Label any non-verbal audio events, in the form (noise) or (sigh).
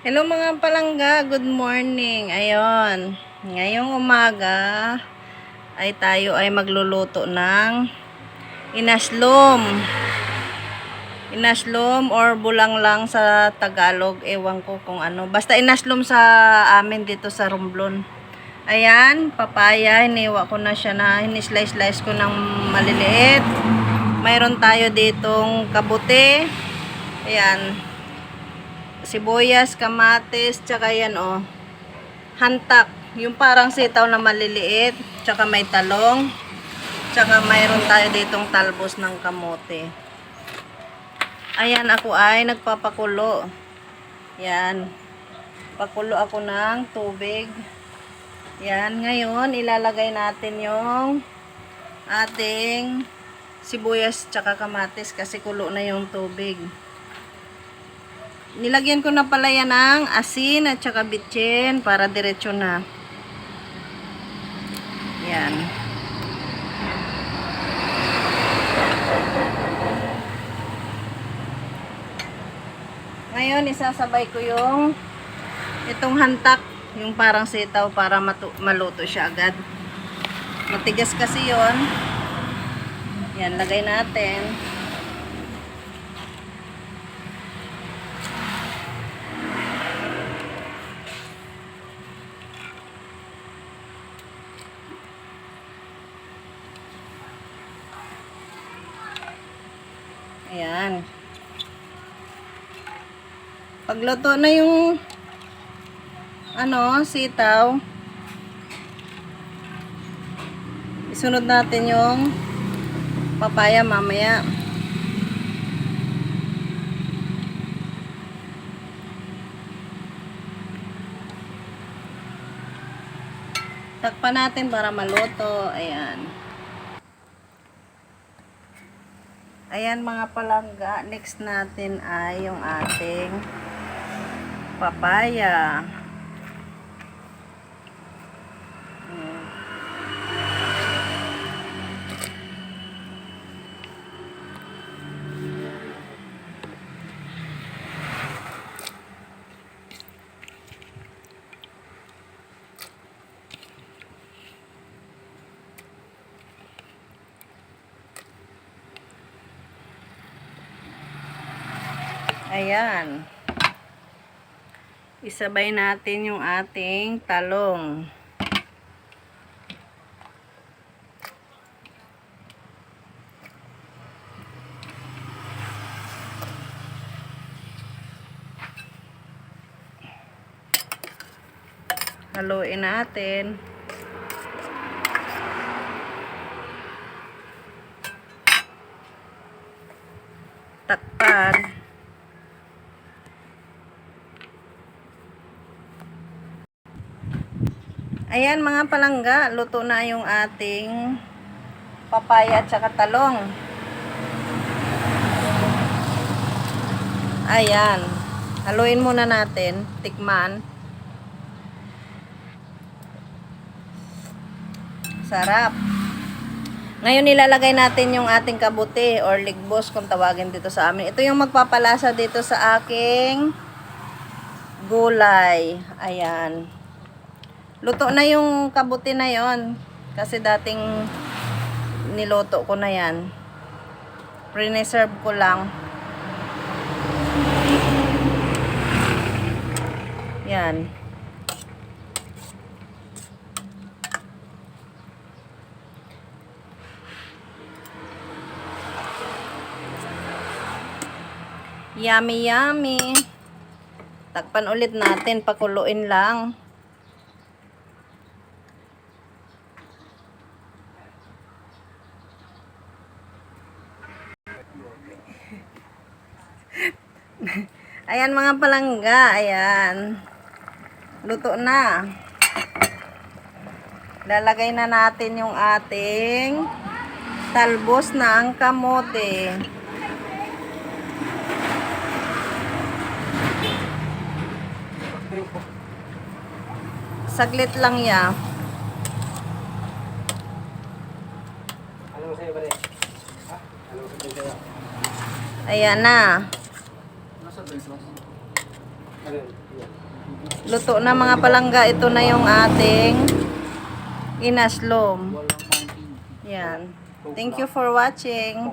Hello mga palangga, good morning. Ayon, ngayong umaga ay tayo ay magluluto ng inaslom. Inaslom or bulang lang sa Tagalog, ewan ko kung ano. Basta inaslom sa amin dito sa Romblon. Ayan, papaya, hiniwa ko na siya na, hinislice-slice ko ng maliliit. Mayroon tayo ditong kabuti. Ayan, sibuyas, kamatis, tsaka yan oh. Hantak, yung parang sitaw na maliliit, tsaka may talong, tsaka mayroon tayo ditong talbos ng kamote. Ayan, ako ay nagpapakulo. Yan. Pakulo ako ng tubig. Yan, ngayon ilalagay natin yung ating sibuyas tsaka kamatis kasi kulo na yung tubig. Nilagyan ko na pala yan ng asin at saka bitchin para diretso na. Yan. Ngayon, isasabay ko yung itong hantak, yung parang sitaw para maluto siya agad. Matigas kasi yon. Yan, lagay natin. Ayan. Pagluto na yung ano, sitaw. Isunod natin yung papaya mamaya. Takpan natin para maluto. Ayan. Ayan mga palangga. Next natin ay yung ating papaya. Ayan. Isabay natin yung ating talong. Haluin natin. Takpan. Ayan mga palangga, luto na yung ating papaya at saka talong. Ayan. Haluin muna natin, tikman. Sarap. Ngayon nilalagay natin yung ating kabuti or ligbos kung tawagin dito sa amin. Ito yung magpapalasa dito sa aking gulay. Ayan. Luto na yung kabuti na yon kasi dating niluto ko na yan. Pre-reserve ko lang. Yan. Yummy, yummy. Takpan ulit natin, pakuluin lang. (laughs) Ayan mga palangga, ayan. Luto na. Lalagay na natin yung ating talbos na ang kamote. Saglit lang ya. Ayan na. Nasa beso? Ano yun? Yan. Luto na mga palangga. Ito na yung ating inaslom. Yan. Thank you for watching.